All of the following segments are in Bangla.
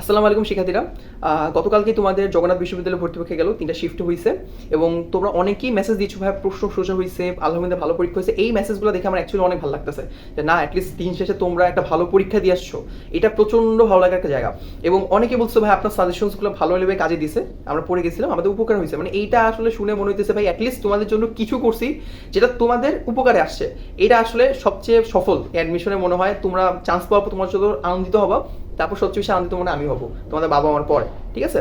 আসসালামু আলাইকুম শিক্ষার্থীরা। গতকালকে তোমাদের জগন্নাথ বিশ্ববিদ্যালয়ে ভর্তি পরীক্ষা গেল, তিনটা শিফট হয়েছে এবং তোমরা অনেকেই মেসেজ দিচ্ছ ভাই, প্রশ্ন সোজা হয়েছে আলহামদুলিল্লাহ ভালো পরীক্ষা হয়েছে এই মেসেজগুলো দেখে আমার অ্যাকচুয়ালি অনেক ভালো লাগতেছে যে, না অ্যাটলিস্ট দিন শেষে তোমরা একটা ভালো পরীক্ষা দিয়ে আসছো। এটা প্রচণ্ড ভালো লাগার একটা জায়গা। এবং অনেকে বলছো, ভাই, আপনার সাজেশনসগুলো ভালো লেগে কাজে দিছে আমরা পড়ে গেছিলাম, আমাদের উপকার হয়েছে মানে এইটা আসলে শুনে মনে হইতেছে, ভাই অ্যাটলিস্ট তোমাদের জন্য কিছু করছি যেটা তোমাদের উপকারে আসছে। এটা আসলে সবচেয়ে সফল। অ্যাডমিশনে মনে হয় তোমরা চান্স পাওয়ার পর তোমার জন্য আনন্দিত হবা। তারপর সবচেয়ে বেশি আনন্দিত মনে আমি হব। তোমাদের বাবা আমার পরে, ঠিক আছে?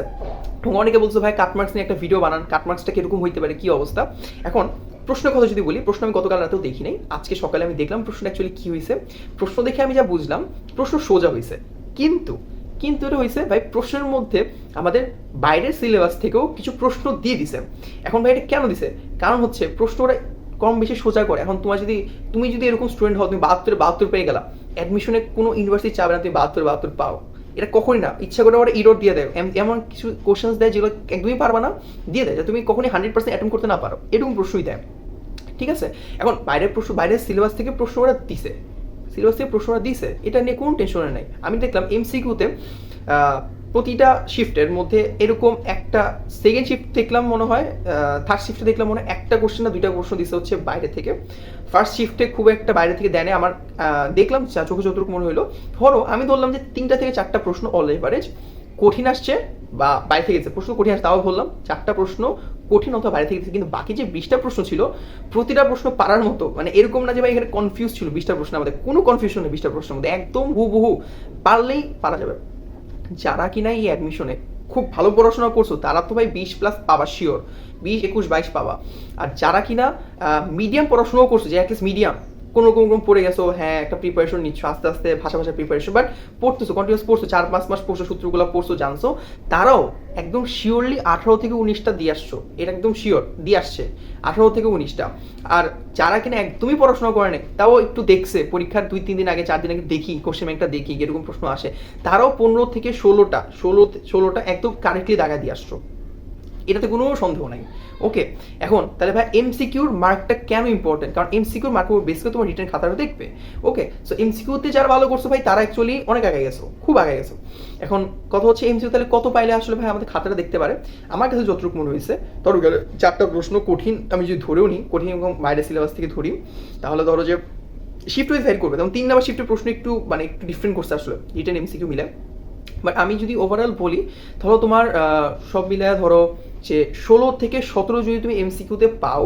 অনেকে বলছো ভাই কাটমার্কস নিয়ে একটা ভিডিও বানান কাটমার্কসটা কীরকম হইতে পারে, কি অবস্থা? এখন প্রশ্ন কথা যদি বলি, প্রশ্ন আমি গতকাল রাতেও দেখি নাই, আজকে সকালে আমি দেখলাম প্রশ্ন অ্যাকচুয়ালি কি হয়েছে প্রশ্ন দেখে আমি যা বুঝলাম, প্রশ্ন সোজা হয়েছে কিন্তু কিন্তু এটা হয়েছে ভাই, প্রশ্নের মধ্যে আমাদের বাইরের সিলেবাস থেকেও কিছু প্রশ্ন দিয়ে দিছে। এখন ভাই, এটা কেন দিছে? কারণ হচ্ছে প্রশ্ন ওরা কম বেশি সোজা করে। এখন তোমার যদি, তুমি যদি এরকম স্টুডেন্ট হও, তুমি বাহাত্তরে, বাহাত্তর পেয়ে গেলা। অ্যাডমিশনে কোনো ইউনিভার্সিটি চাবে না, তুমি বাহাত্তর বাহাত্তর পাও। এটা কখনই না। ইচ্ছা করে ওরা ইরোড দিয়ে দেয়। এম- এমন কিছু কোশ্চেন্স দেয় যেগুলো একদমই পারবা না, দিয়ে দেয় তুমি কখনই হান্ড্রেড পার্সেন্ট অ্যাটেম্প করতে না পারো। এরকম প্রশ্নই দেয়। ঠিক আছে? এখন বাইরের প্রশ্ন বাইরের সিলেবাস থেকে প্রশ্ন ওরা দিছে। সিলেবাস থেকে প্রশ্ন ওরা দিছে। এটা নিয়ে কোনো টেনশনে নাই। আমি দেখলাম এমসিকিউতে প্রতিটা শিফটের মধ্যে এরকম একটা সেকেন্ড শিফট দেখলাম মনে হয় থার্ড শিফটে দেখলাম মনে হয় একটা কোশ্চেন না দুইটা কোশ্চেন দিছে হচ্ছে বাইরে থেকে। ফার্স্ট শিফটে খুব একটা বাইরে থেকে দেয় আমার দেখলাম চোখে যতটুকু মনে হলো ধরো, আমি ধরলাম যে তিনটা থেকে চারটা প্রশ্ন অল এভারেজ কঠিন আসছে বা বাইরে থেকে প্রশ্ন কঠিন আসছে তাও বললাম চারটা প্রশ্ন কঠিন অথবা বাইরে থেকে গেছে, কিন্তু বাকি যে বিশটা প্রশ্ন ছিল, প্রতিটা প্রশ্ন পারার মতো মানে এরকম না যে ভাই এখানে কনফিউজ ছিল বিশটা প্রশ্ন আমাদের কোনো কনফিউশন নেই বিশটা প্রশ্নের মধ্যে, একদম হুবহু, পারলেই পারা যাবে। যারা কিনা এই অ্যাডমিশনে খুব ভালো পড়াশোনা করছ, তারা তো ভাই বিশ প্লাস পাবা শিওর বিশ, একুশ, বাইশ পাবা। আর যারা কিনা মিডিয়াম পড়াশোনাও করছ, যে অ্যাটলিস্ট মিডিয়াম কোনো কোনো কোনো পড়ে গেছো হ্যাঁ একটা প্রিপারেশন নিচ্ছ, আস্তে আস্তে ভাষা ভাষা প্রিপারেশন বাট পড়তেছো কন্টিনিউস পড়ছো, চার পাঁচ মাস পড়ছো, সূত্রগুলো পড়ছো, জানছো, তারাও একদম শিওরলি আঠারো থেকে উনিশটা দিয়ে আসছো, এটা একদম শিওর দিয়ে আসছে, আঠারো থেকে উনিশটা, আর যারা কিনা একদমই পড়াশোনা করে নাই, তাও একটু দেখছে, পরীক্ষার দুই তিন দিন আগে, চার দিন আগে দেখি কোশ্চেন একটা দেখি, এরকম প্রশ্ন আসে, তারাও পনেরো থেকে ষোলোটা, ষোলো, ষোলোটা একদম কারেক্টলি দাগা দিয়ে আসছো, এটাতে কোনো সন্দেহ নাই। ওকে এখন, তাহলে ভাই এমসিকিউর মার্কটা কেন ইম্পর্টেন্ট কারণ এমসিকিউর মার্ক বেস তোমার রিটার্ন খাতাটা দেখবে। ওকে সো এমসিকিউতে যারা ভালো করছ ভাই, তারা অ্যাকচুয়ালি অনেক আগে গেছো, খুব আগে গেছো। এখন, কথা হচ্ছে এমসিকিউ তাহলে কত পাইলে আসলে ভাই আমাদের খাতাটা দেখতে পারে? আমার কাছে যতটুকু মনে হয়েছে, ধরো গেলে চারটা প্রশ্ন কঠিন, আমি যদি ধরেও নিই, কঠিন এবং বাইরের সিলেবাস থেকে ধরি, তাহলে ধরো যে শিফট ওয়াইজ ভ্যারি করবে। যেমন তিন নাম্বার শিফটের প্রশ্ন একটু মানে একটু ডিফারেন্ট করছে আসলে রিটার্ন এমসিকিউ মিলে বাট আমি যদি ওভারঅল বলি, ধরো তোমার সব মিলায় ধরো যে ষোলো থেকে সতেরো যদি তুমি এমসিকিউতে পাও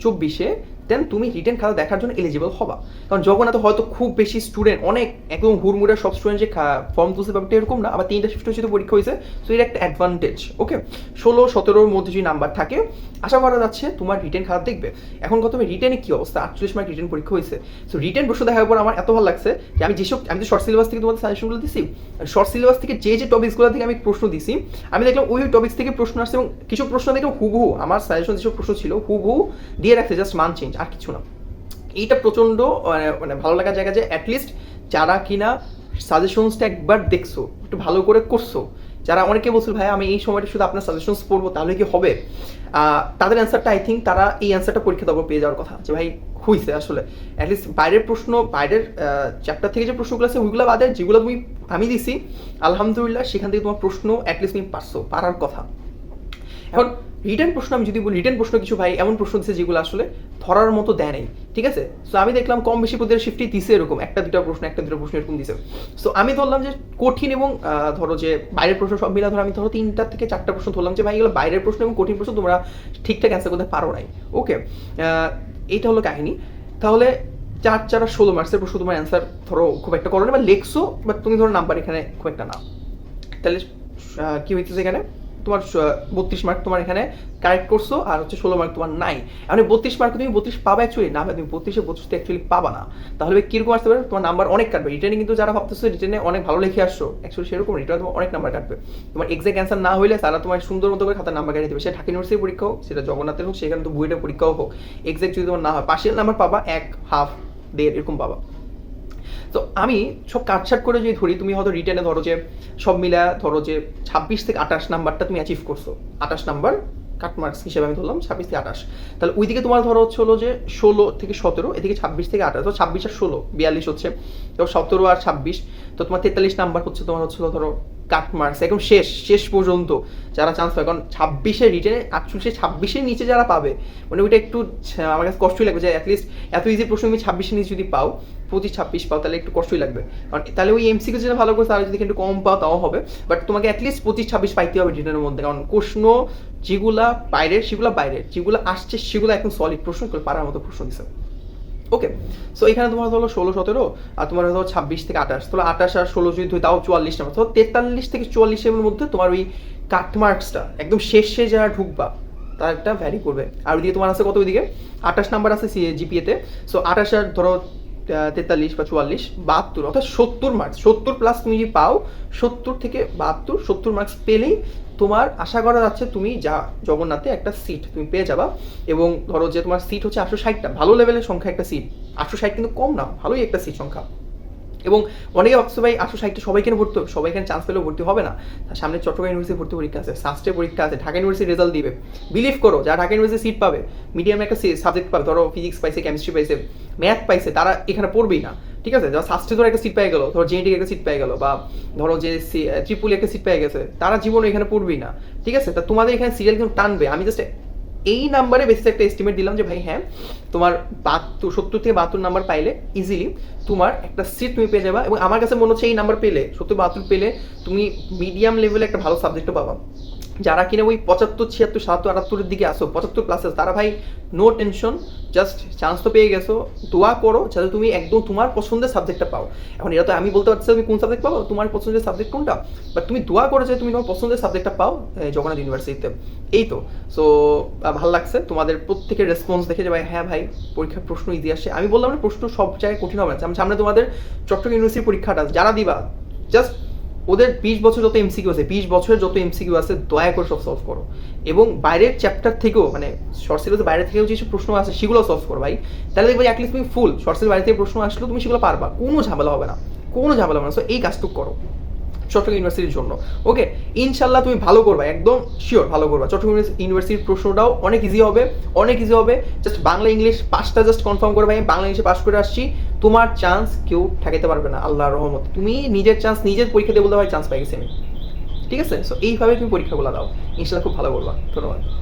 চব্বিশে দেন তুমি রিটার্ন খাতা দেখার জন্য এলিজিবল হবা। কারণ জগন্নাথ হয়তো খুব বেশি স্টুডেন্ট অনেক, একদম হুড়মুড়ে সব স্টুডেন্ট যে ফর্ম তুলছে ব্যাপারটা এরকম না, আবার তিনটা শিফট হচ্ছে পরীক্ষা হয়েছে সো এটা একটা অ্যাডভান্টেজ ওকে ষোলো, সতেরোর মধ্যে যদি নাম্বার থাকে, আশা করা যাচ্ছে তোমার রিটার্ন খাতা দেখবে। এখন কত রিটার্নে কি অবস্থা? আটচল্লিশ মার্ক রিটার্ন পরীক্ষা হয়েছে। সো রিটার্ন প্রশ্ন দেখার পর আমার এত ভালো লাগছে যে আমি যেসব, আমি তো শর্ট সিলেবাস থেকে তোমাদের সাজেশনগুলো দিছি শর্ট সিলেবাস থেকে যে যে টপিকসগুলো থেকে আমি প্রশ্ন দিছি, আমি দেখলাম ওই টপিক্স থেকে প্রশ্ন আসছে এবং কিছু প্রশ্ন দেখলাম হুবহু আমার সাজেশন যেসব প্রশ্ন ছিল হুবহু দিয়ে রাখছে জাস্ট মান চেঞ্জ আর কিছু না। এইটা প্রচণ্ড মানে মানে ভালো লাগার জায়গা যে অ্যাটলিস্ট যারা কিনা সাজেশনসটা একবার দেখছ, একটু ভালো করে করছ, যারা অনেকে বলছিল, ভাই, আমি এই সময়টা শুধু আপনার সাজেশনস পড়ব, তাহলে কি হবে? তাদের অ্যান্সারটা আই থিঙ্ক তারা এই অ্যান্সারটা পরীক্ষা পর পেয়ে যাওয়ার কথা। যে, ভাই হইছে আসলে? অ্যাটলিস্ট বাইরের প্রশ্ন, বাইরের চ্যাপ্টার থেকে যে প্রশ্নগুলো আছে, ওইগুলো বাদে যেগুলো তুমি, আমি দিছি, আলহামদুলিল্লাহ, সেখান থেকে তোমার প্রশ্ন অ্যাটলিস্ট তুমি পারছ, পারার কথা। এখন রিটার্ন প্রশ্ন, আমি যদি বলি রিটার্ন প্রশ্ন কিছু ভাই এমন প্রশ্ন দিচ্ছে যেগুলো আসলে ধরার মতো দেয় নাই, ঠিক আছে? সো আমি দেখলাম কম বেশি প্রতিটা শিফটই দিছে এরকম, একটা দুটো প্রশ্ন, একটা দুটো প্রশ্ন এরকম দিছে। সো আমি ধরলাম যে কঠিন এবং ধরো যে বাইরের প্রশ্ন সব মিলা ধরো, আমি ধরো তিনটা থেকে চারটা প্রশ্ন ধরলাম যে ভাই, এগুলো বাইরের প্রশ্ন এবং কঠিন প্রশ্ন তোমরা ঠিকঠাক অ্যান্সার করতে পারো নাই। ওকে এইটা হলো কাহিনী। তাহলে চার চার আর ষোলো মার্কসের প্রশ্ন তোমার অ্যান্সার ধরো খুব একটা করো না, বা লেখছো বাট তুমি ধরো নাম্বার এখানে খুব একটা না তাহলে কি হইতেছে এখানে? তোমার বত্রিশ মার্ক তোমার এখানে কারেক্ট করছ আর হচ্ছে ষোলো মার্ক তোমার নাই। মানে বত্রিশ মার্ক তুমি বত্রিশ পাবা অ্যাকচুয়ালি না তুমি বত্রিশে বত্রিশ অ্যাকচুয়ালি পাবা না। তাহলে কীরকম আসতে পারে? তোমার নাম্বার অনেক কাটবে। রিটার্নে কিন্তু যারা ভাবতেছো রিটার্নে অনেক ভালো লিখে আসছো অ্যাকচুয়ালি সেরকম রিটার্নে তোমার অনেক নাম্বার কাটবে। তোমার এক্সাক্ট অ্যান্সার না হলে তারা তোমার সুন্দর মতো করে খাতার নাম্বার কাটিয়ে দেবে। সেটা ঢাকা ইউনিভার্সিটির পরীক্ষা হোক, সেটা জগন্নাথের হোক, সেখানে তো বুয়েটের পরীক্ষাও হোক এক্সাক্ট যদি তোমার না হয় পার্সিয়াল নাম্বার পাবা, এক হাফ দেড়, এরকম পাবা। তো আমি সব কাটছাট করে যদি ধরি, তুমি হয়তো রিটার্নে ধরো যে সব মিলা ধরো যে ছাব্বিশ থেকে আঠাশ নাম্বারটা তুমি অ্যাচিভ করছ। আঠাশ নাম্বার কাট মার্কস হিসেবে আমি ধরলাম ছাব্বিশ থেকে আঠাশ। তাহলে ওইদিকে তোমার ধরো হচ্ছে হলো যে ষোলো থেকে সতেরো, এদিকে ছাব্বিশ থেকে আঠাশ তো ছাব্বিশ আর ষোলো, বিয়াল্লিশ হচ্ছে। তো সতেরো আর ছাব্বিশ, তো তোমার তেতাল্লিশ নাম্বার হচ্ছে তোমার হচ্ছে ধরো কাট মার্কস একদম শেষ শেষ পর্যন্ত যারা চান্স পায় কারণ ছাব্বিশে রিটেনে আটচল্লিশে ছাব্বিশের নিচে যারা পাবে মানে ওইটা একটু আমার কাছে কষ্টই লাগবে যে অ্যাটলিস্ট এত ইজি প্রশ্ন তুমি ছাব্বিশের নিচে যদি পাও, পঁচিশ, ছাব্বিশ পাও, তাহলে একটু কষ্টই লাগবে। কারণ তাহলে ওই এমসিকিউ যেটা ভালো করে তাহলে যদি একটু কম পাও, তাও হবে। বাট তোমাকে অ্যাটলিস্ট পঁচিশ, ছাব্বিশ পাইতে হবে রিটেনের মধ্যে। কারণ প্রশ্ন যেগুলা বাইরের, সেগুলো বাইরের। যেগুলো আসছে, সেগুলো একদম সলিড প্রশ্ন পারার মতো প্রশ্ন দিছে। ওকে সো এখানে তোমার হলো ষোলো, সতেরো, আর তোমার হলো ছাব্বিশ থেকে আঠাশ। তাহলে আঠাশ আর ষোলো যদি তাও চুয়াল্লিশ নাম্বার তো তেতাল্লিশ থেকে চুয়াল্লিশের মধ্যে তোমার ওই কাট মার্কসটা একদম শেষে যারা ঢুকবা তার একটা ভ্যারি করবে। আর ওইদিকে তোমার আছে কত ওইদিকে? আঠাশ নাম্বার আছে জিপিএতে সো আঠাশ আর ধরো তেতাল্লিশ বা চুয়াল্লিশ, বাহাত্তর, অর্থাৎ সত্তর মার্কস সত্তর প্লাস তুমি যদি পাও, সত্তর থেকে বাহাত্তর, সত্তর মার্কস পেলেই তোমার আশা করা যাচ্ছে তুমি যা জগন্নাথে একটা সিট তুমি পেয়ে যাবা। এবং ধরো যে তোমার সিট হচ্ছে আটশো ষাটটা, ভালো লেভেলের সংখ্যা একটা সিট আটশো ষাট কিন্তু কম না, ভালোই একটা সিট সংখ্যা। এবং অনেকে ভাবছে ভাই আটশো ষাটটা সবাই কেন ভর্তি হবে সবাই এখানে চান্স পেলেও ভর্তি হবে না। সামনে চট্টগ্রাম ইউনিভার্সিটি ভর্তি পরীক্ষা আছে সাস্টের পরীক্ষা আছে, ঢাকা ইউনিভার্সিটি রেজাল্ট দিবে। বিলিভ করো, যারা ঢাকা ইউনিভার্সিটি সিট পাবে মিডিয়ামে একটা সাবজেক্ট পাবে, ধরো ফিজিক্স পাইছে কেমিস্ট্রি পাইছে ম্যাথ পাইছে, তারা এখানে পড়বেই না, ঠিক আছে? যারা সাস্টে ধরো একটা সিট পেয়ে গেলো, ধরো জেনেটিক একটা সিট পেয়ে গেলো, বা ধরো যে ত্রিপুলি একটা সিট পেয়ে গেছে, তারা জীবনে এখানে পড়বেই না, ঠিক আছে? তা তোমাদের এখানে সিরিয়াল কিন্তু টানবে, আমি জাস্ট এই নাম্বারে বেসিস একটা এস্টিমেট দিলাম যে, ভাই হ্যাঁ তোমার বাহাত্তর, সত্তর থেকে বাহাত্তর নাম্বার পাইলে ইজিলি তোমার একটা সিট তুমি পেয়ে যাবা এবং আমার কাছে মনে হচ্ছে এই নাম্বার পেলে, সত্তর, বাহাত্তর পেলে তুমি মিডিয়াম লেভেলে একটা ভালো সাবজেক্টও পাবা। যারা কিনা ওই পঁচাত্তর, ছিয়াত্তর, সাতাত্তর, আটাত্তরের দিকে আসো, পঁচাত্তর প্লাস তারা ভাই নো টেনশন জাস্ট চান্স তো পেয়ে গেছো, দোয়া করো যাতে তুমি একদম তোমার পছন্দের সাবজেক্টটা পাও। এখন এটা তো আমি বলতে পারছি তুমি কোন সাবজেক্ট পাবো তোমার পছন্দের সাবজেক্ট কোনটা? বাট তুমি দোয়া করো যে তুমি তোমার পছন্দের সাবজেক্টটা পাও জগন্নাথ ইউনিভার্সিটিতে এই তো। সো ভালো লাগছে। তোমাদের প্রত্যেকের রেসপন্স দেখে যে ভাই হ্যাঁ ভাই পরীক্ষার প্রশ্ন ইজি আসে। আমি বললাম না, প্রশ্ন সব জায়গায় কঠিন হবে না। সামনে তোমাদের চট্টগ্রাম ইউনিভার্সিটির পরীক্ষাটা, যারা দিবা জাস্ট ওদের বিশ বছর যত এমসিকিউ আছে, বিশ বছরের যত এমসিকিউ আছে, দয়া করে সব সলভ করো। এবং বাইরের চ্যাপ্টার থেকেও মানে শর্ট সিলেবাসের বাইরে থেকেও যেসব প্রশ্ন আছে সেগুলো সলভ করো ভাই। তাহলে দেখবে অ্যাটলিস্ট তুমি ফুল শর্ট সিলেবাস বাইরে থেকে প্রশ্ন আসলেও তুমি সেগুলো পারবা। কোনো ঝামেলা হবে না। কোনো ঝামেলা হবে না। সো এই কাজটুকু করো চট্টগ্রাম ইউনিভার্সিটির জন্য। ওকে ইনশাল্লাহ তুমি ভালো করবা, একদম শিওর ভালো করবা। চট্টগ্রাম ইউনিভার্সিটির প্রশ্নটাও অনেক ইজি হবে, অনেক ইজি হবে। জাস্ট বাংলা ইংলিশ পাঁচটা জাস্ট কনফার্ম করে আমি বাংলা ইংলিশে পাস করে আসছি। তোমার চান্স কেউ ঠেকাতে পারবে না আল্লাহ রহমত। তুমি নিজের চান্স নিজের পরীক্ষা দিয়ে বলতে ভাই চান্স পাই গেছি আমি। ঠিক আছে? সো এইভাবে তুমি পরীক্ষাগুলো দাও। ইনশাল্লাহ খুব ভালো করবা। ধন্যবাদ।